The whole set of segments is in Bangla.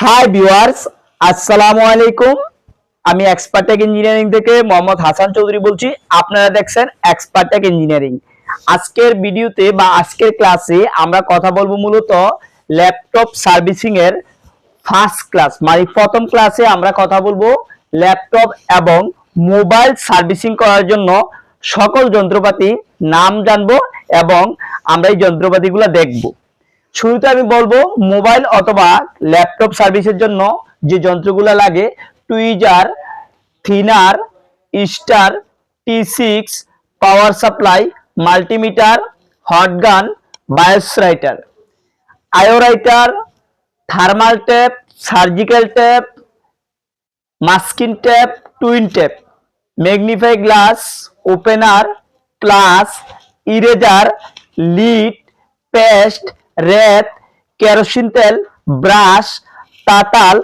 হাই ভিউয়ার্স আসসালামু আলাইকুম আমি এক্সপার্টেক ইঞ্জিনিয়ারিং থেকে মোহাম্মদ হাসান চৌধুরী বলছি। আপনারা দেখছেন এক্সপার্টেক ইঞ্জিনিয়ারিং আজকের ভিডিওতে বা আজকের ক্লাসে আমরা কথা বলব মূলত ল্যাপটপ সার্ভিসিং এর ফার্স্ট ক্লাস মানে প্রথম ক্লাসে আমরা কথা বলব ল্যাপটপ এবং মোবাইল সার্ভিসিং করার জন্য সকল যন্ত্রপাতি নাম জানব এবং আমরা এই যন্ত্রপাতিগুলো দেখব। শুরুতে আমি বলব মোবাইল অথবা ল্যাপটপ সার্ভিসের জন্য যে যন্ত্রগুলো লাগে, tweezer thinner star, T six, power supply, multimeter hot gun BIOS writer. আয়োরাইটার thermal tape surgical tape masking tape twin tape magnify glass, opener plus eraser, lead, paste রেত, kerosene তেল, ব্রাশ, তাতাল,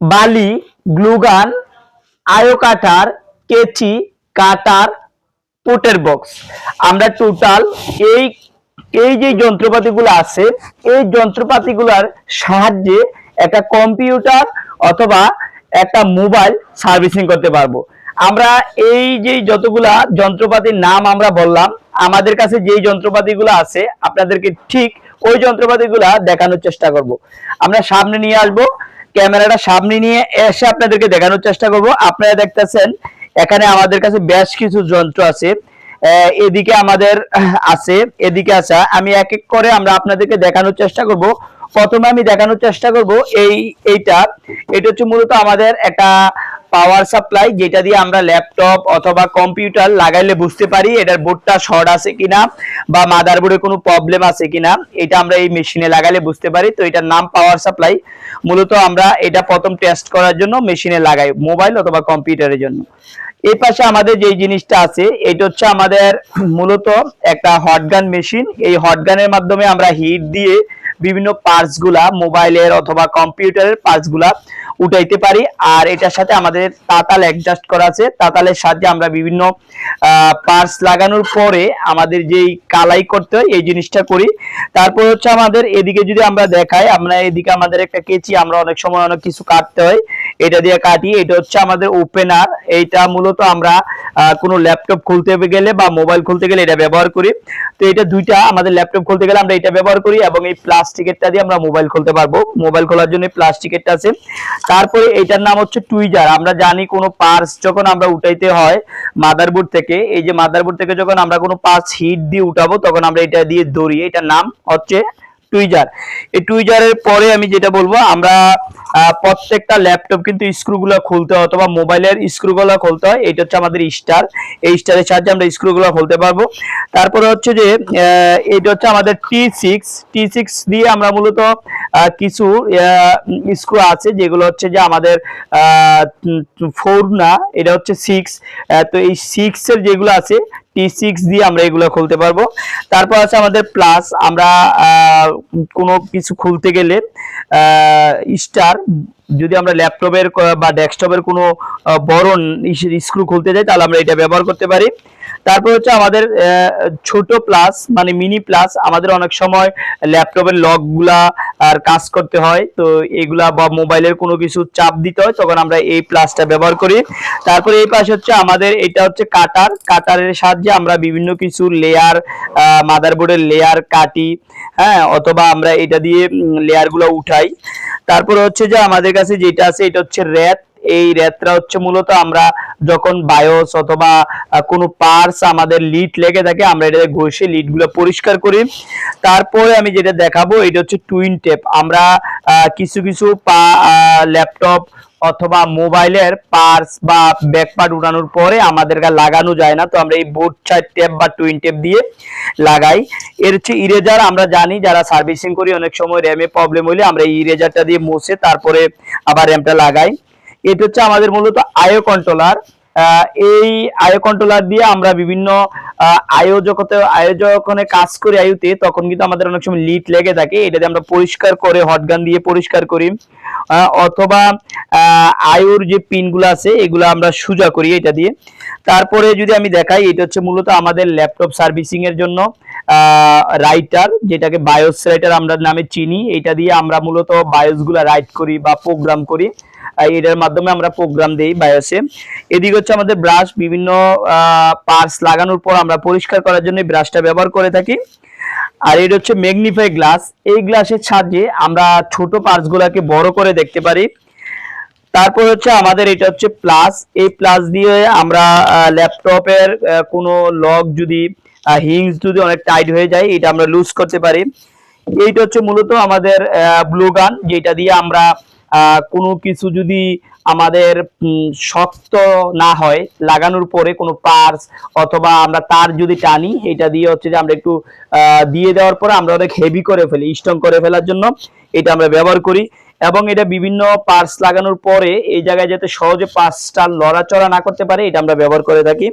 বালি, গ্লুগান আয়ো কাটার কেচি, কাটার, পোটের বক্স। আমরা টোটাল এই এই যে যন্ত্রপাতিগুলো আছে, এই যন্ত্রপাতিগুলোর সাহায্যে একটা কম্পিউটার অথবা একটা মোবাইল সার্ভিসিং করতে পারব। আমরা এই যে যতগুলা যন্ত্রপাতির নাম আমরা বললাম, আমাদের কাছে যেই যন্ত্রপাতিগুলো আছে, আপনাদেরকে ঠিক ওই যন্ত্রপাতিগুলা দেখানোর চেষ্টা করব। আমরা সামনে নিয়ে আসব, ক্যামেরাটা সামনে নিয়ে এসে আপনাদেরকে দেখানোর চেষ্টা করব। আপনারা দেখতেছেন, এখানে আমাদের কাছে বেশ কিছু যন্ত্র আছে। এদিকে আমাদের আছে, এদিকে আছে, আমি এক এক করে আমরা আপনাদেরকে দেখানোর চেষ্টা করব। প্রথমে আমি দেখানোর চেষ্টা করব এই, এইটা। এটা হচ্ছে মূলত আমাদের একটা পাওয়ার সাপ্লাই যেটা দিয়ে আমরা ল্যাপটপ অথবা কম্পিউটার লাগাইলে বুঝতে পারি এটার বোর্ডটা শর্ট আছে কিনা বা মাদারবোর্ডে কোনো প্রবলেম আছে কিনা, এটা আমরা এই মেশিনে লাগাইলে বুঝতে পারি। তো এটার নাম পাওয়ার সাপ্লাই মূলত আমরা এটা প্রথম টেস্ট করার জন্য মেশিনে লাগাই মোবাইল অথবা কম্পিউটারের জন্য। এই পাশে আমাদের যে জিনিসটা আছে, এটা হচ্ছে আমাদের মূলত একটা হটগান মেশিন এই হটগানের মাধ্যমে আমরা হিট দিয়ে বিভিন্ন পার্টসগুলা মোবাইলের অথবা কম্পিউটারের পার্টসগুলা উঠাইতে পারি। আর এটার সাথে আমাদের তাতাল অ্যাডজাস্ট করা আছে। তাতালের সাথে আমরা বিভিন্ন পার্টস লাগানোর পরে আমাদের যেই কালাই করতে হয়, এই জিনিসটা করি। তারপর হচ্ছে আমাদের এদিকে যদি আমরা দেখাই, আমরা এদিকে আমাদের একটা কেচি, আমরা অনেক সময় অনেক কিছু কাটতে হয়। এটা দিয়ে কাটি এটা হচ্ছে আমাদের ওপেনার এইটা মূলত আমরা কোনো ল্যাপটপ খুলতে গেলে বা মোবাইল খুলতে গেলে এটা ব্যবহার করি। তো এটা দুইটা আমাদের ল্যাপটপ খুলতে গেলে আমরা এটা ব্যবহার করি এবং এই প্লাস্টিকেরটা দিয়ে আমরা মোবাইল খুলতে পারব। মোবাইল খোলার জন্য প্লাস্টিকেরটা আছে। তারপরে এটার নাম হচ্ছে টুইজার আমরা জানি কোনো পার্স যখন আমরা উঠাইতে হয় মাদারবোর্ড থেকে, এই যে মাদারবোর্ড থেকে যখন আমরা কোনো পার্স হিট দিয়ে উঠাবো, তখন আমরা এটা দিয়ে ধরি। এটার নাম হচ্ছে টুইজার এই টুইজারের পরে আমি যেটা বলব, আমরা প্রত্যেকটা ল্যাপটপ কিন্তু স্ক্রুগুলো খুলতে হয় অথবা মোবাইলের স্ক্রুগুলো খুলতে হয় এটা হচ্ছে আমাদের স্টার এই স্টারের সাহায্যে আমরা স্ক্রুগুলো খুলতে পারব। তারপরে হচ্ছে যে এটা হচ্ছে আমাদের টি সিক্স টি সিক্স দিয়ে আমরা মূলত কিছু স্ক্রু আছে, যেগুলো হচ্ছে যে আমাদের ফোর না, এটা হচ্ছে সিক্স তো এই সিক্সের যেগুলো আছে টি সিক্স দিয়ে আমরা এগুলো খুলতে পারব। তারপর আছে আমাদের প্লাস আমরা কোনো কিছু খুলতে গেলে স্টার যদি আমরা ল্যাপটপের বা ডেস্কটপের কোনো বড় স্ক্রু খুলতে যাই, তাহলে আমরা এটা ব্যবহার করতে পারি। তারপর হচ্ছে আমাদের ছোট প্লাস মানে মিনি প্লাস আমাদের অনেক সময় ল্যাপটপের লকগুলা আর কাজ করতে হয়। তো এগুলা বা মোবাইলের কোনো কিছু চাপ দিতে হয়, তখন আমরা এই প্লাসটা ব্যবহার করি। তারপরে এই পাশে হচ্ছে আমাদের, এটা হচ্ছে কাটার। কাটারের সাহায্যে আমরা বিভিন্ন কিছু লেয়ার মাদারবোর্ডের লেয়ার কাটি হ্যাঁ অথবা আমরা এটা দিয়ে লেয়ারগুলো উঠাই। তারপরে হচ্ছে যে আমাদের কাছে যেটা আছে, এটা হচ্ছে র্যাত এই র্যাতটা হচ্ছে মূলত আমরা যখন বায়োস অথবা কোনো পার্স আমাদের লিড লেগে থাকে, আমরা এটা ঘষে লিডগুলো পরিষ্কার করি। তারপরে আমি যেটা দেখাবো, এটা হচ্ছে টুইন টেপ আমরা কিছু কিছু পা ল্যাপটপ অথবা মোবাইলের পার্স বা ব্যাকপার্ট উঠানোর পরে আমাদের লাগানো যায় না। তো আমরা এই বোর্ড সাইড টেপ বা টুইন টেপ দিয়ে লাগাই। এর হচ্ছে ইরেজার আমরা জানি যারা সার্ভিসিং করি, অনেক সময় র্যামে প্রবলেম হলে আমরা এই ইরেজারটা দিয়ে মুছে, তারপরে আবার র্যামটা লাগাই। এটা হচ্ছে আমাদের মূলত আয়ো কন্ট্রোলার এই আয়ো কন্ট্রোলার দিয়ে আমরা বিভিন্ন আহ, আয়ো জগতে আয়ো যখন কাজ করি আয়ুতে তখন কিন্তু আমাদের অনেক সময় লিড লেগে থাকে। এটা দিয়ে আমরা পরিষ্কার করে হটগান দিয়ে পরিষ্কার করি। অথবা আয়ুর যে পিনগুলো আছে এগুলো আমরা সোজা করি এটা দিয়ে। তারপরে যদি আমি দেখাই এটা হচ্ছে মূলত আমাদের ল্যাপটপ সার্ভিসিং এর জন্য। রাইটার যেটাকে বায়োস রাইটার আমরা নামে চিনি এটা দিয়ে আমরা মূলত বায়োসগুলা রাইট করি বা প্রোগ্রাম করি। এটার মাধ্যমে আমরা প্রোগ্রাম দেই বায়োসে এদিকে হচ্ছে আমাদের ব্রাশ বিভিন্ন পার্টস লাগানোর পর আমরা পরিষ্কার করার জন্য ব্রাশটা ব্যবহার করে থাকি। আর এটা হচ্ছে ম্যাগনিফাই গ্লাস এই গ্লাসের সাহায্যে আমরা ছোট পার্টস গুলাকে বড় করে দেখতে পারি। তারপর হচ্ছে আমাদের এটা হচ্ছে প্লাস এই প্লাস দিয়ে আমরা ল্যাপটপের কোনো লক যদি হিংস যদি অনেক টাইট হয়ে যায়, এটা আমরা লুজ করতে পারি। এইটা হচ্ছে মূলত আমাদের ব্লু গান যেটা দিয়ে আমরা কোনো কিছু যদি আমাদের শক্ত না হয়, লাগানোর পরে কোনো পার্স অথবা আমরা তার যদি টানি, এটা দিয়ে হচ্ছে যে আমরা একটু দিয়ে দেওয়ার পরে আমরা অনেক হেভি করে ফেলি স্ট্রং করে ফেলার জন্য। এটা আমরা ব্যবহার করি। এবং এটা বিভিন্ন পার্স লাগানোর পরে এই জায়গায় যাতে সহজে পার্টসটা লড়াচড়া না করতে পারে, এটা আমরা ব্যবহার করে থাকি।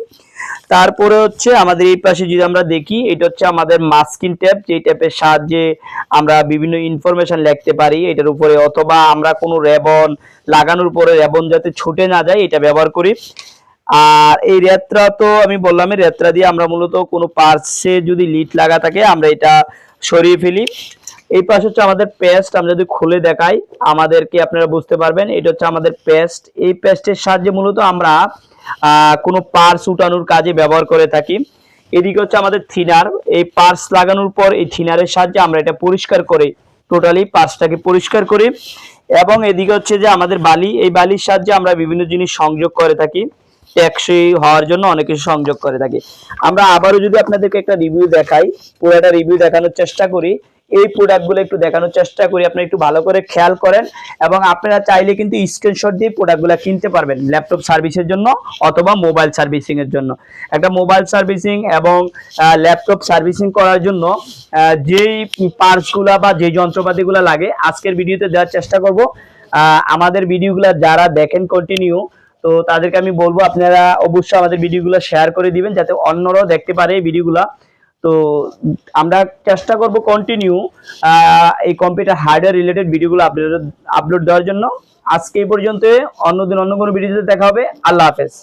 তারপরে হচ্ছে আমাদের এই পাশে যদি আমরা দেখি, এটা হচ্ছে আমাদের মাস্কিন ট্যাপ যে ট্যাপের সাহায্যে আমরা বিভিন্ন ইনফরমেশন লিখতে পারি। এটার উপরে অথবা আমরা কোনো রেবন লাগানোর পরে রেবন যাতে ছুটে না যায়, এটা ব্যবহার করি। আর এই রেত্রা তো আমি বললাম রেত্রা দিয়ে আমরা মূলত কোনো পার্সে যদি লিড লাগা থাকে, আমরা এটা সরিয়ে ফেলি। এই পাশে হচ্ছে আমাদের পেস্ট আমরা যদি খুলে দেখাই, আমাদেরকে আপনারা বুঝতে পারবেন, এটা হচ্ছে আমাদের পেস্ট এই পেস্টের সাহায্যে মূলত আমরা কোনো পার্স উঠানোর কাজে ব্যবহার করে থাকি। এদিকে হচ্ছে আমাদের থিনার এই পার্স লাগানোর পর এই থিনারের সাহায্যে আমরা এটা পরিষ্কার করে টোটালি পার্সটাকে পরিষ্কার করি। এবং এদিকে হচ্ছে যে আমাদের বালি, এই বালির সাহায্যে আমরা বিভিন্ন জিনিস সংযোগ করে থাকি। ট্যাক্সি হওয়ার জন্য অনেক কিছু সংযোগ করে থাকি। আমরা আবারও যদি আপনাদেরকে একটা রিভিউ দেখাই, পুরোটা রিভিউ দেখানোর চেষ্টা করি এই প্রোডাক্টগুলো একটু দেখানোর চেষ্টা করি। আপনি একটু ভালো করে খেয়াল করেন এবং আপনারা চাইলে কিন্তু স্ক্রিনশট দিয়ে প্রোডাক্টগুলো কিনতে পারবেন ল্যাপটপ সার্ভিসের জন্য অথবা মোবাইল সার্ভিসিং এর জন্য। একটা মোবাইল সার্ভিসিং এবং ল্যাপটপ সার্ভিসিং করার জন্য যেই পার্টসগুলো বা যে যন্ত্রপাতিগুলো লাগে, আজকের ভিডিওতে দেওয়ার চেষ্টা করব। আমাদের ভিডিওগুলো যারা দেখেন কন্টিনিউ তো তাদেরকে আমি বলব আপনারা অবশ্যই আমাদের ভিডিওগুলো শেয়ার করে দিবেন, যাতে অন্যরাও দেখতে পারে এই ভিডিওগুলো তো আমরা চেষ্টা করব কন্টিনিউ এই কম্পিউটার হার্ডওয়্যার রিলেটেড ভিডিওগুলো আপলোড আপলোড দেওয়ার জন্য। আজকে এই পর্যন্ত অন্যদিন অন্য কোনো ভিডিওতে দেখা হবে। আল্লাহ হাফেজ।